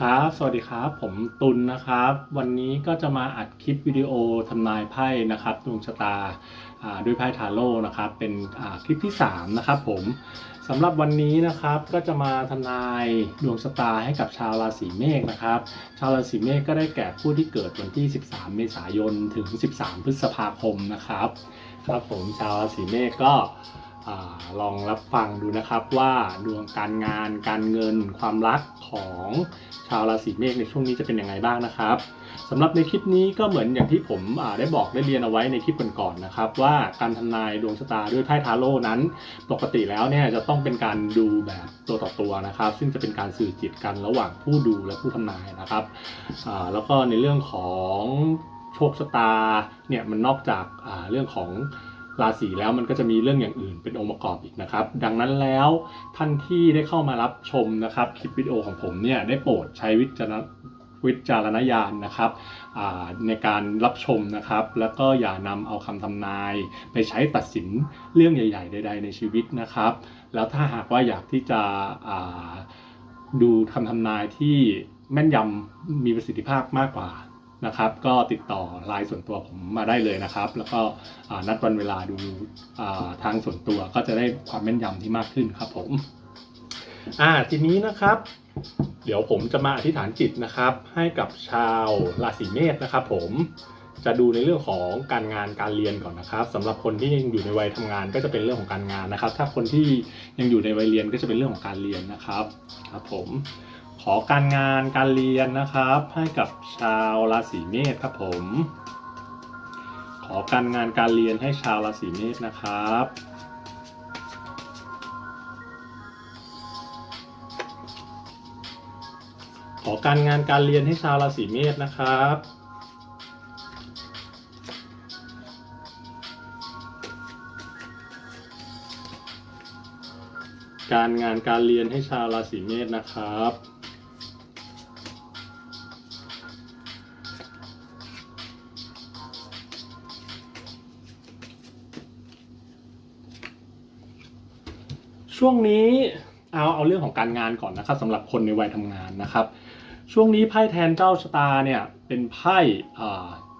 ครับ สวัสดีครับ ผมตุลนะครับ วันนี้ก็จะมาอัดคลิปวิดีโอทำนายไพ่นะครับดวงชะตาด้วยไพ่ทาโร่นะครับ เป็นคลิปที่ 3 นะครับผมสำหรับวันนี้นะครับก็จะมาทำนายดวงชะตาให้กับชาวราศีเมษนะครับ ชาวราศีเมษก็ได้แก่ผู้ที่เกิดวันที่ 13 เมษายนถึง 13 พฤษภาคมนะครับ ครับผมชาวราศีเมษก็ ลองรับฟังดูนะครับว่าดวงการงาน การเงิน ความรักของชาวราศีเมษในช่วงนี้จะเป็นยังไงบ้างนะครับสำหรับในคลิปนี้ก็เหมือนอย่างที่ผมได้บอกได้เรียนเอาไว้ในคลิปก่อนๆนะครับ ว่าการทำนายดวงชะตาด้วยไพ่ทาโร่นั้น ปกติแล้วเนี่ยจะต้องเป็นการดูแบบตัวต่อตัวนะครับ ซึ่งจะเป็นการสื่อจิตกันระหว่างผู้ดูและผู้ทำนายนะครับแล้วก็ในเรื่องของโชคชะตาเนี่ยมันนอกจากเรื่องของ ราศีแล้วมันก็จะมีเรื่องอย่างอื่นเป็นองค์ประกอบอีกนะครับ ดังนั้นแล้วท่านที่ได้เข้ามารับชมนะครับคลิปวิดีโอของผมเนี่ยได้โปรดใช้วิจารณวิจารณญาณนะครับในการรับชมนะครับ แล้วก็อย่านำเอาคำทำนาย ไปใช้ตัดสินเรื่องใหญ่ ๆ ใด ๆ ในชีวิตนะครับ แล้วถ้าหากว่าอยากที่จะดูคำทำนายที่แม่นยำมีประสิทธิภาพมากกว่า นะครับ ก็ติดต่อไลน์ส่วนตัวผมมาได้เลยนะครับ แล้วก็นัดวันเวลาดูทางส่วนตัวก็จะได้ความแม่นยำที่มากขึ้นครับผมอ่าทีนี้นะครับ เดี๋ยวผมจะมาอธิษฐานจิตนะครับ ให้กับชาวราศีเมษนะครับ ผมจะดูในเรื่องของการงานการเรียนก่อนนะครับสำหรับคนที่ยังอยู่ในวัยทำงานก็จะเป็นเรื่องของการงานนะครับ ถ้าคนที่ยังอยู่ในวัยเรียนก็จะเป็นเรื่องของการเรียนนะครับครับผม ขอการงานการเรียนนะครับ ให้กับชาวราศีเมษครับผม ขอการงานการเรียนให้ชาวราศีเมษนะครับขอการงานการเรียนให้ชาวราศีเมษนะครับ การงานการเรียนให้ชาวราศีเมษนะครับ ช่วงนี้เอาเอาเรื่องของการงานก่อนนะครับสำหรับคนในวัยทำงานนะครับ ช่วงนี้ไพ่แทนเจ้าชะตาเนี่ยเป็นไพ่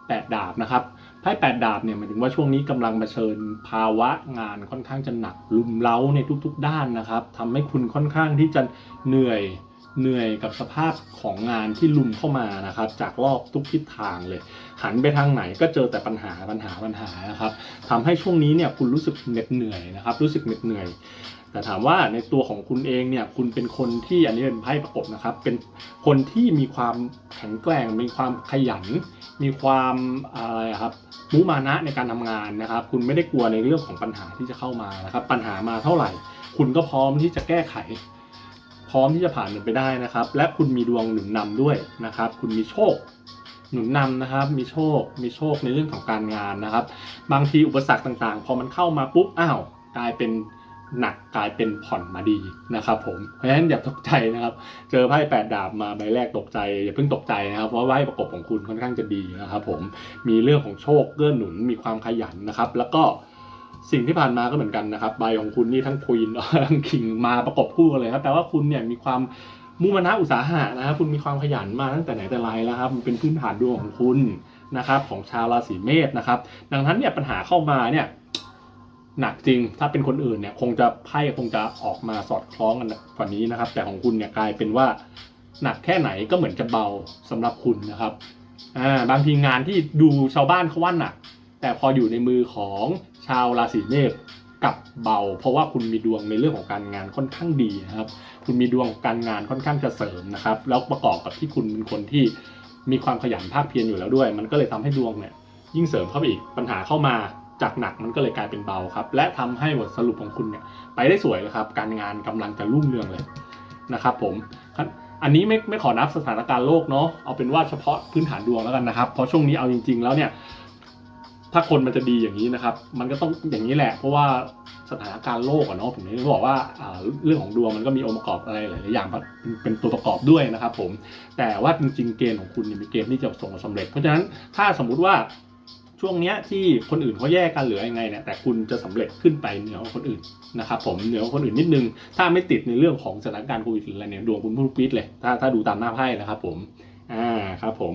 แปดดาบนะครับไพ่แปดดาบเนี่ยหมายถึงว่าช่วงนี้กำลังเผชิญภาวะงานค่อนข้างจะหนักลุมเล้าในทุกๆ ด้านนะครับทำให้คุณค่อนข้างที่จะเหนื่อย เหนื่อยกับสภาพของงานที่ลุมเข้ามานะครับ จากรอบทุกทิศทางเลย หันไปทางไหนก็เจอแต่ปัญหาปัญหาปัญหานะครับทำให้ช่วงนี้เนี่ยคุณรู้สึกเหน็ดเหนื่อยนะครับ รู้สึกเหน็ดเหนื่อย แต่ถามว่าในตัวของคุณเองเนี่ยคุณเป็นคนที่อันนี้เป็นไพ่ประกบนะครับ เป็นคนที่มีความแข็งแกร่งมีความขยัน มีความอะไรครับมุมานะในการทำงานนะครับ คุณไม่ได้กลัวในเรื่องของปัญหาที่จะเข้ามานะครับ ปัญหามาเท่าไหร่ คุณก็พร้อมที่จะแก้ไข ร้อมที่จะผ่านมันไปได้นะครับ และคุณมีดวงหนุนนำด้วยนะครับ คุณมีโชคหนุนนำนะครับ มีโชค มีโชคในเรื่องของการงานนะครับ บางทีอุปสรรคต่างๆ พอมันเข้ามาปุ๊บ อ้าว กลายเป็นหนักกลายเป็นผ่อนมาดีนะครับผม เพราะฉะนั้นอย่าตกใจนะครับ เจอไพ่แปดดาบมาใบแรกตกใจ อย่าเพิ่งตกใจนะครับ เพราะว่าไพ่ประกบของคุณค่อนข้างจะดีนะครับผม มีเรื่องของโชคเกื้อหนุน มีความขยันนะครับ แล้วก็ สิ่งที่ผ่านมาก็เหมือนกันนะครับใบของคุณนี่ทั้งควีนทั้งคิงมาประกบคู่กันเลยครับแปลว่าคุณเนี่ยมีความมุมานะอุตสาหะนะครับคุณมีความขยันมาตั้งแต่ไหนแต่ไรแล้วครับมันเป็นพื้นฐานดวงของคุณนะครับของชาวราศีเมษนะครับ ดังนั้นเนี่ยปัญหาเข้ามาเนี่ยหนักจริงถ้าเป็นคนอื่นเนี่ยคงจะไพ่คงจะออกมาสอดคล้องกันกว่านี้นะครับ แต่ของคุณเนี่ยกลายเป็นว่าหนักแค่ไหนก็เหมือนจะเบาสำหรับคุณนะครับอ่าบางทีงานที่ดูชาวบ้านเขาว่าหนัก แต่พออยู่ในมือของชาวราศีเมษกับเบา เพราะว่าคุณมีดวงในเรื่องของการงานค่อนข้างดีนะครับ คุณมีดวงการงานค่อนข้างจะเสริมนะครับ แล้วประกอบกับที่คุณเป็นคนที่มีความขยันภาคเพียรอยู่แล้วด้วย มันก็เลยทำให้ดวงเนี่ยยิ่งเสริมเข้าไปอีกปัญหาเข้ามาจากหนักมันก็เลยกลายเป็นเบาครับ และทำให้บทสรุปของคุณเนี่ยไปได้สวยเลยครับ การงานกำลังจะรุ่งเรืองเลยนะครับผมอันนี้ไม่ไม่ขอนับสถานการณ์โลกเนาะเอาเป็นว่าเฉพาะพื้นฐานดวงแล้วกันนะครับ เพราะช่วงนี้เอาจริง ๆ แล้วเนี่ย ถ้าคนมันจะดีอย่างนี้นะครับ มันก็ต้องอย่างนี้แหละ เพราะว่าสถานการณ์โลกอะเนาะผมถึงบอกว่าเรื่องของดวงมันก็มีองค์ประกอบอะไรหลายอย่างเป็นตัวประกอบด้วยนะครับ ผม แต่ว่าจริงๆเกณฑ์ของคุณมีเกณฑ์ที่จะสบความสำเร็จ เพราะฉะนั้นถ้าสมมุติว่าช่วงเนี้ยที่คนอื่นเขาแยกกันหรือยังไงเนี่ยแต่คุณจะสำเร็จขึ้นไปเหนือคนอื่นนะครับผมเหนือคนอื่นนิดนึง ถ้าไม่ติดในเรื่องของสถานการณ์โควิดหรืออะไรเนี่ยดวงคุณพุ่งปี๊ดเลยถ้าถ้าดูตามหน้าไพ่นะครับผมอ่าครับผม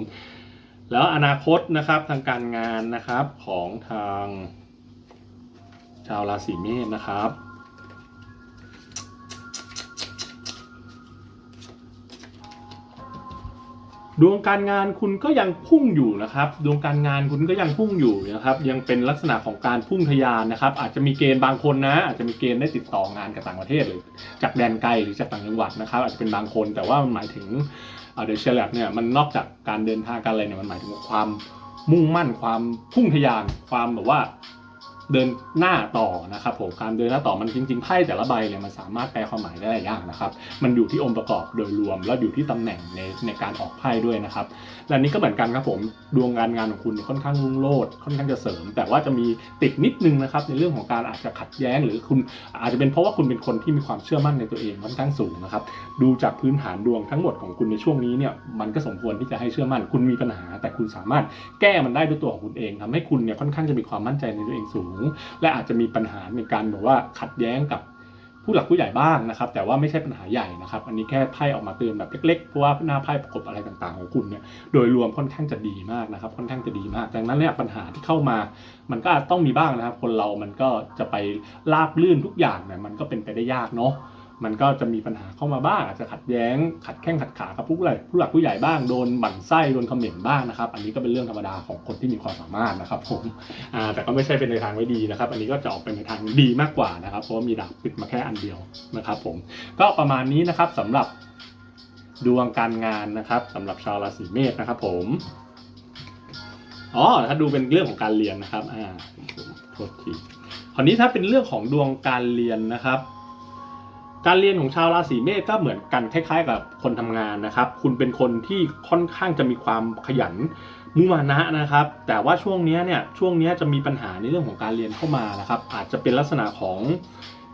แล้วอนาคตนะครับทางการงานนะครับของทางชาวราศีเมษนะครับ ดวงการงานคุณก็ยังพุ่งอยู่นะครับ ดวงการงานคุณก็ยังพุ่งอยู่นะครับ ยังเป็นลักษณะของการพุ่งทะยานนะครับ อาจจะมีเกณฑ์บางคนนะ อาจจะมีเกณฑ์ได้ติดต่องานกับต่างประเทศหรือจากแดนไกลหรือจากต่างจังหวัดนะครับ อาจจะเป็นบางคนแต่ว่ามันหมายถึง เดอะเชลล์เนี่ยมันนอกจากการเดินทางการอะไรเนี่ยมันหมายถึงความมุ่งมั่นความพุ่งทะยานความแบบว่า เดินหน้าต่อนะครับผมการเดินหน้าต่อมันจริงๆไพ่แต่ละใบเนี่ยมันสามารถแปลความหมายได้หลายอย่างนะครับมันอยู่ที่องค์ประกอบโดยรวม แล้วอยู่ที่ตำแหน่งในในการออกไพ่ด้วยนะครับและนี้ก็เหมือนกันครับผมดวงการงานของคุณค่อนข้างรุ่งโรจน์ค่อนข้างจะเสริม แต่ว่าจะมีติดนิดนึงนะครับในเรื่องของการอาจจะขัดแย้ง หรือคุณอาจจะเป็นเพราะว่าคุณเป็นคนที่มีความเชื่อมั่นในตัวเองค่อนข้างสูงนะครับดูจากพื้นฐานดวงทั้งหมดของคุณในช่วงนี้เนี่ยมันก็สมควรที่จะให้เชื่อมั่น คุณมีปัญหา แต่คุณสามารถแก้มันได้ด้วยตัวของคุณเองทำให้คุณเนี่ยค่อนข้างจะมีความมั่นใจในตัวเองสูงและอาจจะมีปัญหาในการแบบว่าขัดแย้งกับผู้หลักผู้ใหญ่บ้างนะครับ แต่ว่าไม่ใช่ปัญหาใหญ่นะครับ อันนี้แค่ไพ่ออกมาเตือนแบบเล็กๆ เพราะว่าหน้าไพ่ประกบอะไรต่างๆ ของคุณเนี่ยโดยรวมค่อนข้างจะดีมากนะครับ ค่อนข้างจะดีมาก ดังนั้นเนี่ยปัญหาที่เข้ามา มันก็ต้องมีบ้างนะครับ คนเรามันก็จะไปราบลื่นทุกอย่างเนี่ยมันก็เป็นไปได้ยากเนาะ มันก็จะมีปัญหาเข้ามาบ้างอาจจะขัดแย้ง ขัดแข้งขัดขากับผู้ใหญ่ผู้หลักผู้ใหญ่บ้างโดนบั่นไส้โดนคอมเมนต์บ้างนะครับ อันนี้ก็เป็นเรื่องธรรมดาของคนที่มีความสามารถนะครับผมแต่ก็ไม่ใช่เป็นในทางไม่ดีนะครับ อันนี้ก็จะออกเป็นในทางดีมากกว่านะครับ เพราะว่ามีดาบปิดมาแค่อันเดียวนะครับ ผมก็ประมาณนี้นะครับสำหรับดวงการงานนะครับสำหรับชาวราศีเมษนะครับ ผมอ๋อถ้าดูเป็นเรื่องของการเรียนนะครับอ่าโทษทีคราวนี้ถ้าเป็นเรื่องของดวงการเรียนนะครับ การเรียนของชาวราศีเมษก็เหมือนกันคล้ายๆ กับคนทำงานนะครับ คุณเป็นคนที่ค่อนข้างจะมีความขยันมุมานะนะครับ แต่ว่าช่วงนี้เนี่ยช่วงนี้จะมีปัญหาในเรื่องของการเรียนเข้ามานะครับ อาจจะเป็นลักษณะของ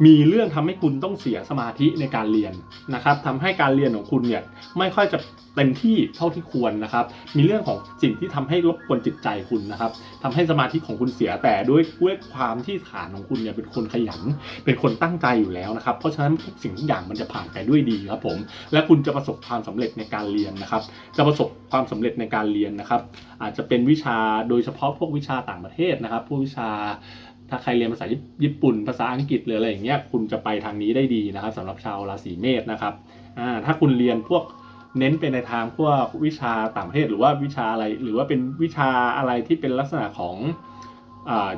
มีเรื่องทำให้คุณต้องเสียสมาธิในการเรียนนะครับทำให้การเรียนของคุณเนี่ยไม่ค่อยจะเต็มที่เท่าที่ควรนะครับ มีเรื่องของสิ่งที่ทำให้รบกวนจิตใจคุณนะครับทำให้สมาธิของคุณเสียแต่ด้วยด้วยความที่ฐานของคุณเนี่ยเป็นคนขยัน เป็นคนตั้งใจอยู่แล้วนะครับ เพราะฉะนั้นทุกสิ่งทุกอย่างมันจะผ่านไปด้วยดีครับผม และคุณจะประสบความสำเร็จในการเรียนนะครับ จะประสบความสำเร็จในการเรียนนะครับ อาจจะเป็นวิชาโดยเฉพาะพวกวิชาต่างประเทศนะครับ พวกวิชา ถ้าใครเรียนภาษาญี่ปุ่นภาษาอังกฤษหรืออะไรอย่างเงี้ยคุณจะไปทางนี้ได้ดีนะครับสำหรับชาวราศีเมษนะครับอ่าถ้าคุณเรียนพวกเน้นไปในทางพวกวิชาต่างประเทศหรือว่าวิชาอะไร หรือว่าเป็นวิชาอะไรที่เป็นลักษณะของอ่า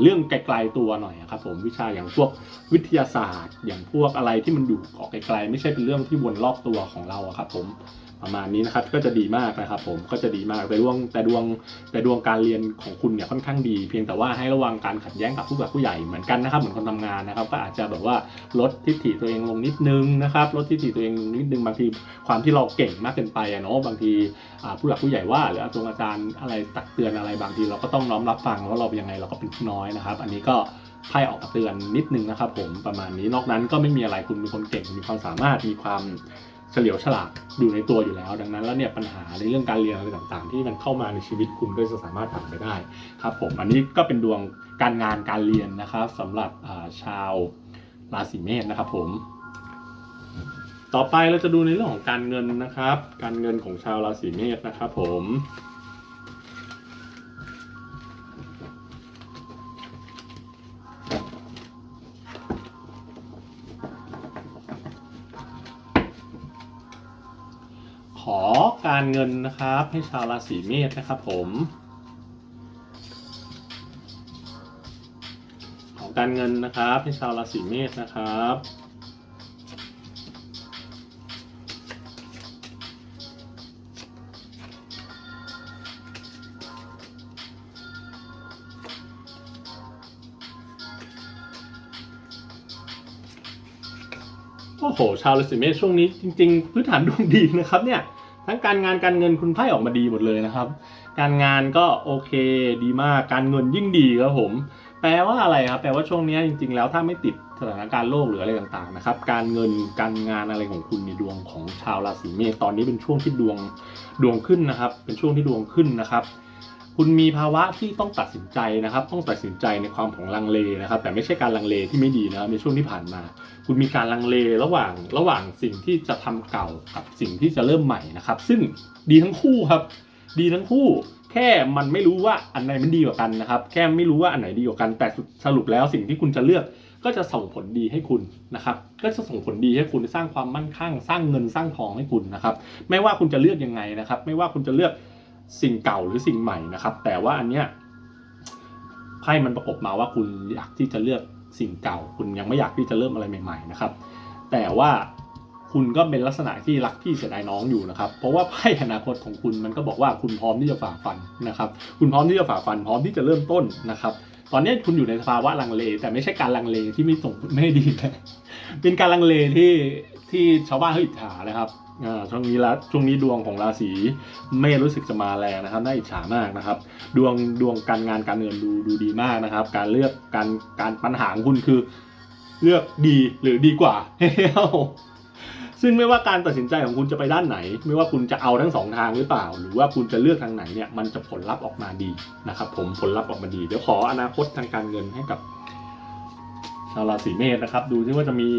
เรื่องไกลๆตัวหน่อยครับผมวิชาอย่างพวกวิทยาศาสตร์ อย่างพวกอะไรที่มันอยู่ออกไกลๆไม่ใช่เป็นเรื่องที่วนรอบตัวของเราครับผม ประมาณนี้นะครับก็จะดีมากนะครับ ผมก็จะดีมากแต่ดวงแต่ดวงแต่ดวงการเรียนของคุณเนี่ยค่อนข้างดี เพียงแต่ว่าให้ระวังการขัดแย้งกับผู้หลักผู้ใหญ่เหมือนกันนะครับเหมือนคนทำงานนะครับ ก็อาจจะแบบว่าลดทิฐิตัวเองลงนิดนึงนะครับลดทิฐิตัวเองลงนิดนึงบางทีความที่เราเก่งมากเกินไปอะเนาะบางทีผู้หลักผู้ใหญ่ว่า หรืออาจารย์อาจารย์อะไรตักเตือนอะไรบางทีเราก็ต้องน้อมรับฟังว่าเราเป็นยังไงเราก็เป็นน้อยนะครับ อันนี้ก็ไพ่ออกมาเตือนนิดนึงนะครับ ผมประมาณนี้นอกนั้นก็ไม่มีอะไรคุณเป็นคนเก่งมีความสามารถมีความ เฉลียวฉลาดอยู่ในตัวอยู่แล้ว ดังนั้นแล้วเนี่ยปัญหาในเรื่องการเรียนอะไรต่างๆ ที่มันเข้ามาในชีวิตคุณก็จะสามารถผ่านไปได้ครับผมอันนี้ก็เป็นดวงการงานการเรียนนะครับสำหรับชาวราศีเมษนะครับผมต่อไปเราจะดูในเรื่องของการเงินนะครับ การเงินของชาวราศีเมษนะครับผม การเงินนะครับ ให้ชาวราศีเมษนะครับผมของการเงินนะครับ ให้ชาวราศีเมษนะครับโอ้โห ชาวราศีเมษช่วงนี้จริง ๆ พื้นฐานดวงดีนะครับเนี่ย ทั้งการงานการเงินคุณไพ่ออกมาดีหมดเลยนะครับ การงานก็โอเคดีมากการเงินยิ่งดีครับผม แปลว่าอะไรครับแปลว่าช่วงนี้จริง ๆ แล้วถ้าไม่ติดสถานการณ์โลกหรืออะไรต่างๆนะครับ การเงินการงานอะไรของคุณในดวงของชาวราศีเมษตอนนี้เป็นช่วงที่ดวงดวงขึ้นนะครับ เป็นช่วงที่ดวงขึ้นนะครับ คุณมีภาวะที่ต้องตัดสินใจนะครับ ต้องตัดสินใจในความของลังเลนะครับ แต่ไม่ใช่การลังเลที่ไม่ดีนะครับในช่วงที่ผ่านมา คุณมีการลังเลระหว่างระหว่างสิ่งที่จะทำเก่ากับสิ่งที่จะเริ่มใหม่นะครับ ซึ่งดีทั้งคู่ครับ ดีทั้งคู่ แค่มันไม่รู้ว่าอันไหนมันดีกว่ากันนะครับ แค่ไม่รู้ว่าอันไหนดีกว่ากัน แต่สรุปแล้วสิ่งที่คุณจะเลือกก็จะส่งผลดีให้คุณนะครับ ก็จะส่งผลดีให้คุณสร้างความมั่นคงสร้างเงินสร้างทองให้คุณนะครับ ไม่ว่าคุณจะเลือกยังไงนะครับ ไม่ว่าคุณจะเลือก สิ่งเก่าหรือสิ่งใหม่นะครับ แต่ว่าอันเนี้ยไพ่มันประกบมาว่าคุณอยากที่จะเลือกสิ่งเก่า คุณยังไม่อยากที่จะเริ่มอะไรใหม่ ๆ นะครับ แต่ว่าคุณก็เป็นลักษณะที่รักพี่เสียดายน้องอยู่นะครับ เพราะว่าไพ่อนาคตของคุณมันก็บอกว่าคุณพร้อมที่จะฝ่าฟันนะครับ คุณพร้อมที่จะฝ่าฟัน พร้อมที่จะเริ่มต้นนะครับ ตอนนี้คุณอยู่ในสภาวะลังเล แต่ไม่ใช่การลังเลที่ไม่ส่งไม่ดีนะเป็นการลังเลที่ ที่ชาวบ้านเขาอิจฉานะครับช่วงนี้ละช่วงนี้ดวงของราศีเมษรู้สึกจะมาแรงนะครับน่าอิจฉามากนะครับ ดวงดวงการงานการเงินดูดูดีมากนะครับ การเลือกการการปัญหาของคุณคือ เลือกดีหรือดีกว่าซึ่งไม่ว่าการตัดสินใจของคุณจะไปด้านไหน ไม่ว่าคุณจะเอาทั้งสองทางหรือเปล่า หรือว่าคุณจะเลือกทางไหนเนี่ยมันจะผลลัพธ์ออกมาดีนะครับ ผมผลลัพธ์ออกมาดี เดี๋ยวขออนาคตทางการเงินให้กับ ชาวราศีเมษนะครับ ดูที่ว่าจะมี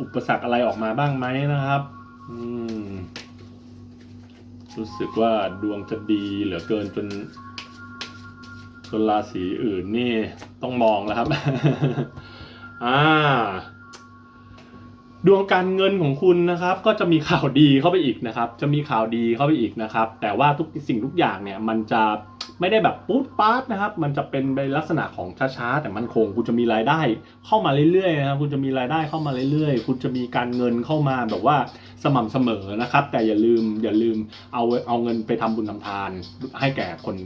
อุปสรรคอะไรออกมาบ้างไหมนะครับ อืม รู้สึกว่าดวงจะดีเหลือเกินจนจนราศีอื่นนี่ต้องมองแล้วครับ อ่า ดวงการเงินของคุณนะครับ ก็จะมีข่าวดีเข้าไปอีกนะครับ จะมีข่าวดีเข้าไปอีกนะครับ แต่ว่าทุกสิ่งทุกอย่างเนี่ย มันจะ ไม่ได้แบบปุ๊บปั๊บนะครับ มันจะเป็นในลักษณะของช้าๆ แต่มันคง คุณจะมีรายได้เข้ามาเรื่อยๆนะครับคุณจะมีรายได้เข้ามาเรื่อยๆ คุณจะมีการเงินเข้ามาแบบว่าสม่ำเสมอนะครับ แต่อย่าลืมอย่าลืมเอาเอาเงินไปทำบุญทำทานให้แก่คน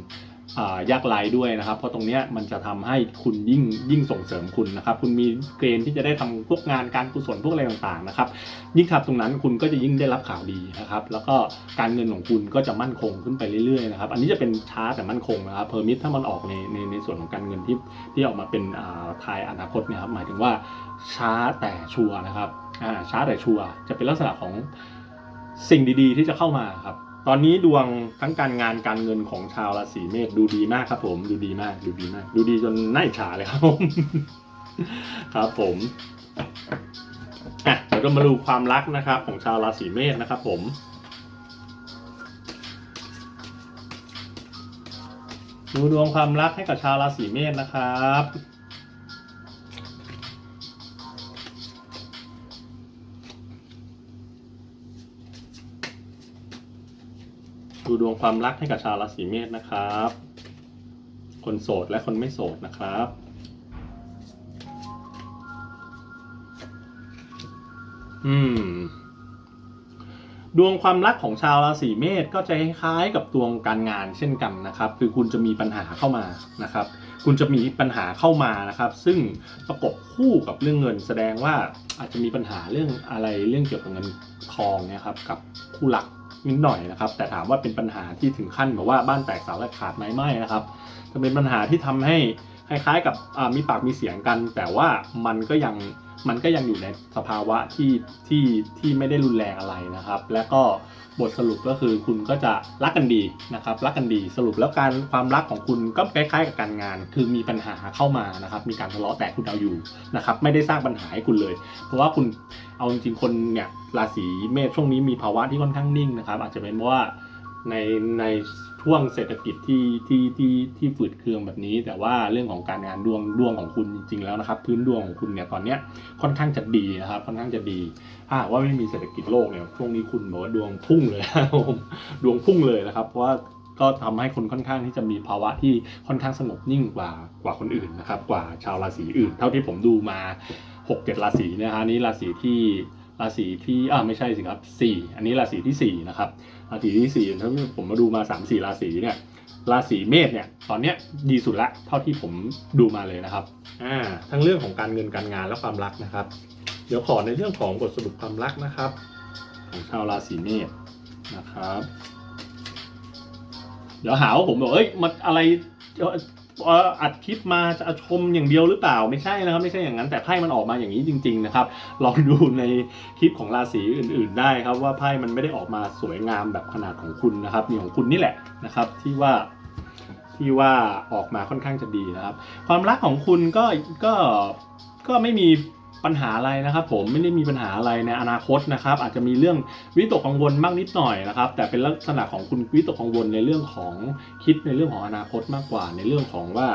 ยากไร้ด้วยนะครับ เพราะตรงนี้มันจะทำให้คุณยิ่งยิ่งส่งเสริมคุณนะครับ คุณมีเกณฑ์ที่จะได้ทำพวกงานการกุศลพวกอะไรต่างๆนะครับ ยิ่งทำตรงนั้นคุณก็จะยิ่งได้รับข่าวดีนะครับ แล้วก็การเงินของคุณก็จะมั่นคงขึ้นไปเรื่อยๆนะครับ อันนี้จะเป็นช้าแต่มั่นคงนะครับเพอร์มิทถ้ามันออกในในในส่วนของการเงินที่ที่ออกมาเป็นอ่าทายอนาคตเนี่ยครับ หมายถึงว่าช้าแต่ชัวร์นะครับอ่าช้าแต่ชัวร์จะเป็นลักษณะของสิ่งดีๆ ที่จะเข้ามาครับ ตอนนี้ดวงทั้งการงานการเงินของชาวราศีเมษดูดีมากครับ ผมดูดีมากดูดีมาก ดูดีจนน่าอิจฉาเลยครับผมครับผมอะเดี๋ยวเรามาดูความรักนะครับ ของชาวราศีเมษนะครับ ผมดูดวงความรักให้กับชาวราศีเมษนะครับ ดูดวงความรักให้กับชาวราศีเมษนะครับ คนโสดและคนไม่โสดนะครับ อืม ดวงความรักของชาวราศีเมษก็จะคล้ายๆกับดวงการงานเช่นกันนะครับ คือคุณจะมีปัญหาเข้ามานะครับ คุณจะมีปัญหาเข้ามานะครับ ซึ่งประกบคู่กับเรื่องเงิน แสดงว่าอาจจะมีปัญหาเรื่องอะไรเรื่องเกี่ยวกับเงินทองเนี่ยครับ กับคู่รัก นิดหน่อยนะครับ แต่ถามว่าเป็นปัญหาที่ถึงขั้นแบบว่าบ้านแตกเสาแลกขาดไหมไม่นะครับจะเป็นปัญหาที่ทำให้ คล้ายๆ กับมีปากมีเสียงกัน แต่ว่ามันก็ยังมันก็ยังอยู่ในสภาวะที่ที่ที่ไม่ได้รุนแรงอะไรนะครับ และก็บทสรุปก็คือคุณก็จะรักกันดีนะครับ รักกันดีสรุปแล้วการความรักของคุณก็คล้ายๆกับการงาน คือมีปัญหาเข้ามานะครับ มีการทะเลาะแต่คุณเอาอยู่นะครับ ไม่ได้สร้างปัญหาให้คุณเลย เพราะว่าคุณเอาจริงๆคนเนี่ยราศีเมษช่วงนี้มีภาวะที่ค่อนข้างนิ่งนะครับ อาจจะเป็นเพราะว่า ในในช่วงเศรษฐกิจที่ที่ที่ที่ฝืดเคืองแบบนี้ แต่ว่าเรื่องของการงานดวงดวงของคุณจริงๆแล้วนะครับ พื้นดวงของคุณเนี่ยตอนเนี้ยค่อนข้างจะดีนะครับค่อนข้างจะดีถ้าว่าไม่มีเศรษฐกิจโลกเนี่ยช่วงนี้คุณบอกว่าดวงพุ่งเลยครับผมดวงพุ่งเลยนะครับ เพราะว่าก็ทำให้คนค่อนข้างที่จะมีภาวะที่ค่อนข้างสงบนิ่งกว่ากว่าคนอื่นนะครับ กว่าชาวราศีอื่น เท่าที่ผมดูมาหกเจ็ดราศีนะฮะนนี้ราศีที่ ราศีที่อ่าไม่ใช่สิครับสี่อันนี้ราศีที่สี่นะครับราศีที่สี่ถ้าผมมาดูมาสามสี่ราศีเนี่ยราศีเมษเนี่ยตอนเนี้ยดีสุดละเท่าที่ผมดูมาเลยนะครับอ่าทั้งเรื่องของการเงินการงานและความรักนะครับ เดี๋ยวขอในเรื่องของบทสรุปความรักนะครับ ของชาวราศีเมษนะครับ เดี๋ยวหาว่าผมบอกเอ้ยมันอะไรเอัดคลิปมาจะชมอย่างเดียวหรือเปล่าไม่ใช่นะครับ ไม่ใช่อย่างนั้นแต่ไพ่มันออกมาอย่างนี้จริง ๆ นะครับลองดูในคลิปของราศีอื่น ๆ ได้ครับว่าไพ่มันไม่ได้ออกมาสวยงามแบบขนาดของคุณนะครับมีของคุณนี่แหละนะครับที่ว่าที่ว่าออกมาค่อนข้างจะดีนะครับ ความรักของคุณก็ก็ก็ไม่มี ปัญหาอะไรนะครับ ผมไม่ได้มีปัญหาอะไรในอนาคตนะครับ อาจจะมีเรื่องวิตกกังวลมากนิดหน่อยนะครับ แต่เป็นลักษณะของคุณวิตกกังวลในเรื่องของคิดในเรื่องของอนาคตมากกว่า ในเรื่องของว่า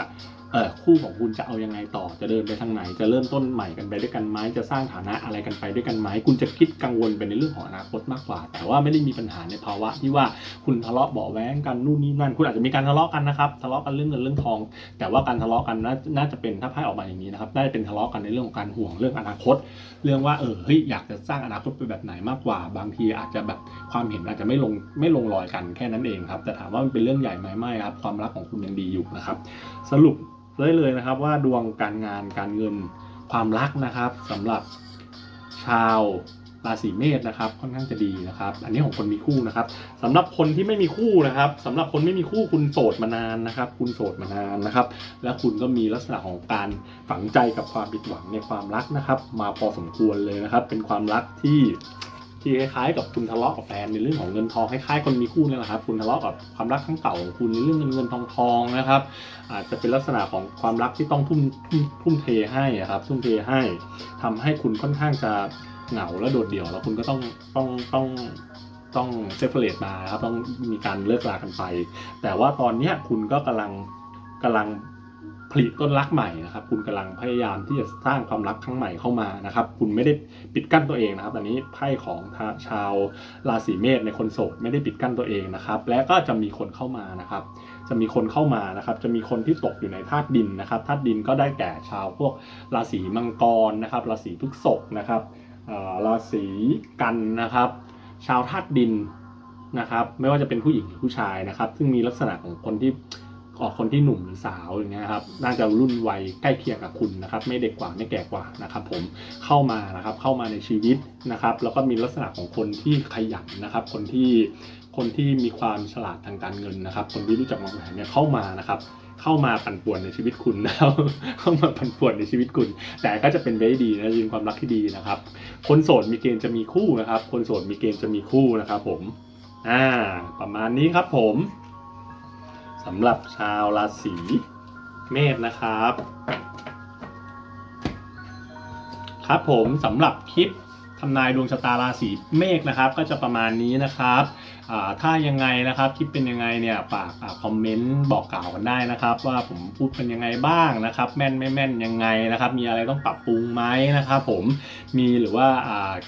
ออคู่ของคุณจะเอายังไงต่อจะเดินไปทางไหน จะเริ่มต้นใหม่กันไปด้วยกันไหมจะสร้างฐานะอะไรกันไปด้วยกันไหมคุณจะคิดกังวลไปในเรื่องของอนาคตมากกว่า แต่ว่าไม่ได้มีปัญหาในภาวะที่ว่าคุณทะเลาะเบาะแว้งกันนู่นนี่นั่น คุณอาจจะมีการทะเลาะกันนะครับทะเลาะกันเรื่องเงินเรื่องทอง แต่ว่าการทะเลาะกันน่าจะเป็นถ้าไพ่ออกมาอย่างนี้นะครับน่าจะเป็นทะเลาะกันในเรื่องของการห่วงเรื่องอนาคต เรื่องว่าเออเฮ้ยอยากจะสร้างอนาคตไปแบบไหนมากกว่า บางทีอาจจะแบบความเห็นอาจจะไม่ลงไม่ลงรอยกันแค่นั้นเองครับแต่ถามว่ามันเป็นเรื่องใหญ่ไหมไม่ครับความรักของคุณยังดีอยู่นะครับสรุป ได้เลยนะครับ ว่าดวงการงานการเงินความรักนะครับสำหรับชาวราศีเมษนะครับ ค่อนข้างจะดีนะครับ อันนี้ของคนมีคู่นะครับสำหรับคนที่ไม่มีคู่นะครับสำหรับคนไม่มีคู่คุณโสดมานานนะครับ คุณโสดมานานนะครับ และคุณก็มีลักษณะของการฝังใจกับความผิดหวังในความรักนะครับ มาพอสมควรเลยนะครับ เป็นความรักที่ ที่คล้ายๆกับคุณทะเลาะกับแฟนในเรื่องของเงินทองคล้ายๆคนมีคู่นี่แหละครับ คุณทะเลาะกับความรักครั้งเก่าของคุณในเรื่องเงินเงินทองทองนะครับ อาจจะเป็นลักษณะของความรักที่ต้องทุ่มทุ่มเทให้อะครับ ทุ่มเทให้ทำให้คุณค่อนข้างจะเหงาและโดดเดี่ยว แล้วคุณก็ต้องต้องต้องต้องเซฟเฟรตมาครับต้องมีการเลิกลากันไป แต่ว่าตอนเนี้ยคุณก็กำลังกำลัง ผลิตต้นรักใหม่นะครับ คุณกำลังพยายามที่จะสร้างความรักครั้งใหม่เข้ามานะครับ คุณไม่ได้ปิดกั้นตัวเองนะครับ อันนี้ไพ่ของชาวราศีเมษในคนโสดไม่ได้ปิดกั้นตัวเองนะครับ และก็จะมีคนเข้ามานะครับ จะมีคนเข้ามานะครับ จะมีคนที่ตกอยู่ในธาตุดินนะครับธาตุดินก็ได้แก่ชาวพวกราศีมังกรนะครับ ราศีพฤษภนะครับราศีกันนะครับ ชาวธาตุดินนะครับ ไม่ว่าจะเป็นผู้หญิงหรือผู้ชายนะครับ ซึ่งมีลักษณะของคนที่ คนที่หนุ่มหรือสาวอย่างเงี้ยครับน่าจะรุ่นวัยใกล้เคียงกับคุณนะครับ ไม่เด็กกว่าไม่แก่กว่านะครับ ผมเข้ามานะครับเข้ามาในชีวิตนะครับ แล้วก็มีลักษณะของคนที่ขยันนะครับ คนที่คนที่มีความฉลาดทางการเงินนะครับ คนที่รู้จักวางแผนเนี่ยเข้ามานะครับเข้ามาปั่นป่วนในชีวิตคุณนะครับเข้ามาปั่นป่วนในชีวิตคุณ แต่ก็จะเป็นเวดีนะยินความรักที่ดีนะครับ คนโสดมีเกณฑ์จะมีคู่นะครับ คนโสดมีเกณฑ์จะมีคู่นะครับ ผม อ่า ประมาณนี้ครับผม สำหรับชาวราศีเมษนะครับ ครับผมสำหรับคลิปทำนายดวงชะตาราศีเมษนะครับ ก็จะประมาณนี้นะครับ ถ้ายังไงนะครับคลิปเป็นยังไงเนี่ยฝากคอมเมนต์บอกกล่าวกันได้นะครับ ว่าผมพูดเป็นยังไงบ้างนะครับ แม่นไม่แม่นยังไงนะครับ มีอะไรต้องปรับปรุงไหมนะครับ ผมมีหรือว่า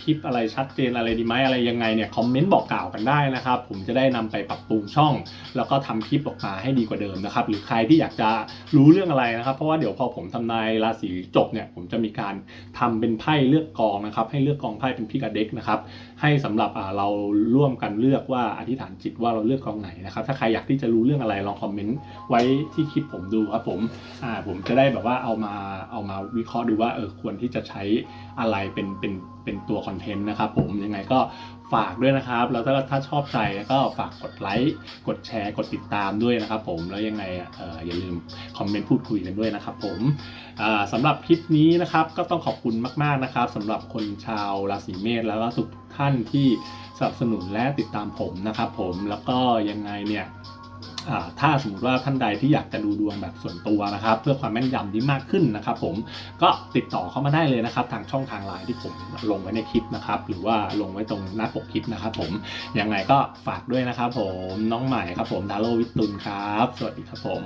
คลิปอะไรชัดเจนอะไรดีไหมอะไรยังไงเนี่ยคอมเมนต์บอกกล่าวกันได้นะครับ ผมจะได้นำไปปรับปรุงช่อง แล้วก็ทำคลิปออกมาให้ดีกว่าเดิมนะครับ หรือใครที่อยากจะรู้เรื่องอะไรนะครับ เพราะว่าเดี๋ยวพอผมทำนายราศีจบเนี่ยผมจะมีการทำเป็นไพ่เลือกกองนะครับ ให้เลือกกองไพ่เป็นพิกาเด็กนะครับ ให้สำหรับเราร่วมกันเลือกว่าอธิษฐานจิตว่าเราเลือกกองไหนนะครับ ถ้าใครอยากที่จะรู้เรื่องอะไรลองคอมเมนต์ไว้ที่คลิปผมดูครับผมอ่าผมจะได้แบบว่าเอามาเอามาวิเคราะห์ดูว่าเออควรที่จะใช้อะไรเป็นเป็นเป็นตัวคอนเทนต์นะครับผมยังไงก็ ฝากด้วยนะครับ แล้วถ้าถ้าชอบใจก็ฝากกดไลค์กดแชร์ กดติดตามด้วยนะครับผมแล้วยังไงอออย่าลืมคอมเมนต์พูดคุยกันด้วยนะครับผมอ่าสำหรับคลิปนี้นะครับก็ต้องขอบคุณมาก ๆนะครับสำหรับคนชาวราศีเมษแล้วก็ทุกท่านที่สนับสนุนและติดตามผมนะครับผมแล้วก็ยังไงเนี่ย ถ้าสมมติว่าท่านใดที่อยากจะดูดวงแบบส่วนตัวนะครับ เพื่อความแม่นยำที่มากขึ้นนะครับ ผมก็ติดต่อเข้ามาได้เลยนะครับ ทางช่องทางไลน์ที่ผมลงไว้ในคลิปนะครับ หรือว่าลงไว้ตรงหน้าปกคลิปนะครับ ผมยังไงก็ฝากด้วยนะครับ ผมน้องใหม่ครับ ผมดาโลวิตุลครับ สวัสดีครับผม